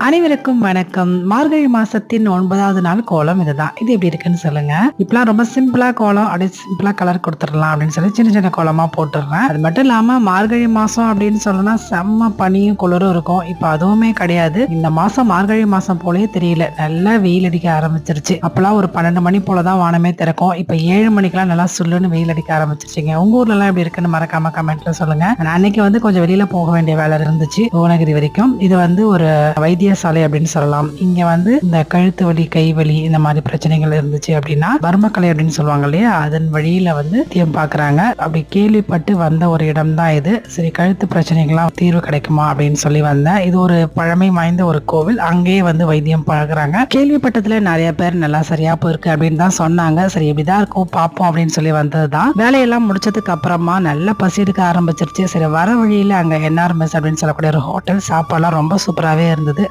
அனைவருக்கும் வணக்கம். மார்கழி மாசத்தின் ஒன்பதாவது நாள் கோலம் இதுதான். இது எப்படி இருக்குன்னு சொல்லுங்க. இப்பெல்லாம் ரொம்ப சிம்பிளா கோலம் அப்படியே சிம்பிளா கலர் கொடுத்துடலாம் அப்படின்னு சொல்லி சின்ன சின்ன கோலமா போட்டுடுறேன். அது மட்டும் இல்லாம மார்கழி மாசம் அப்படின்னு சொல்லணும்னா செம்ம பனியும் குளிரும் இருக்கும். இப்ப அதுவுமே கிடையாது. இந்த மாசம் மார்கழி மாசம் போலயே தெரியல. நல்லா வெயில் அடிக்க ஆரம்பிச்சிருச்சு. அப்பெல்லாம் ஒரு பன்னெண்டு மணி போலதான் வானமே திறக்கும். இப்ப ஏழு மணிக்கெல்லாம் நல்லா சுல்லுன்னு வெயில் அடிக்க ஆரம்பிச்சிருச்சுங்க. உங்க ஊர்ல எல்லாம் எப்படி இருக்குன்னு மறக்காம கமெண்ட்ல சொல்லுங்க. நான் அன்னைக்கு வந்து கொஞ்சம் வெளியில போக வேண்டிய வேலை இருந்துச்சு. புவனகிரி வரைக்கும். இது வந்து ஒரு வைத்தியசாலை அப்படின்னு சொல்லலாம். இங்க வந்து இந்த கழுத்து வலி கை வலி இந்த மாதிரி பிரச்சனைகள் இருந்துச்சு அப்படின்னா பர்மக்கலை அப்படின்னு சொல்லுவாங்க இல்லையா? அதன் வழியில வந்து வைத்தியம் பாக்குறாங்க அப்படி கேள்விப்பட்டு வந்த ஒரு இடம் தான் இது. சரி கழுத்து பிரச்சனைகள்லாம் தீர்வு கிடைக்குமா அப்படின்னு சொல்லி வந்தேன். இது ஒரு பழமை வாய்ந்த ஒரு கோவில். அங்கேயே வந்து வைத்தியம் பழகுறாங்க கேள்விப்பட்டதுல நிறைய பேர் நல்லா சரியா போயிருக்கு அப்படின்னு தான் சொன்னாங்க. சரி இப்படிதான் இருக்கும் பார்ப்போம் அப்படின்னு சொல்லி வந்ததுதான். வேலையெல்லாம் முடிச்சதுக்கு அப்புறமா நல்லா பசி எடுக்க ஆரம்பிச்சிருச்சு. சரி வர வழியில அங்க என்ஆர்எம்எஸ் அப்படின்னு சொல்லக்கூடிய ஒரு ஹோட்டல் சாப்பாடுலாம் ரொம்ப சூப்பராகவே இருந்தது.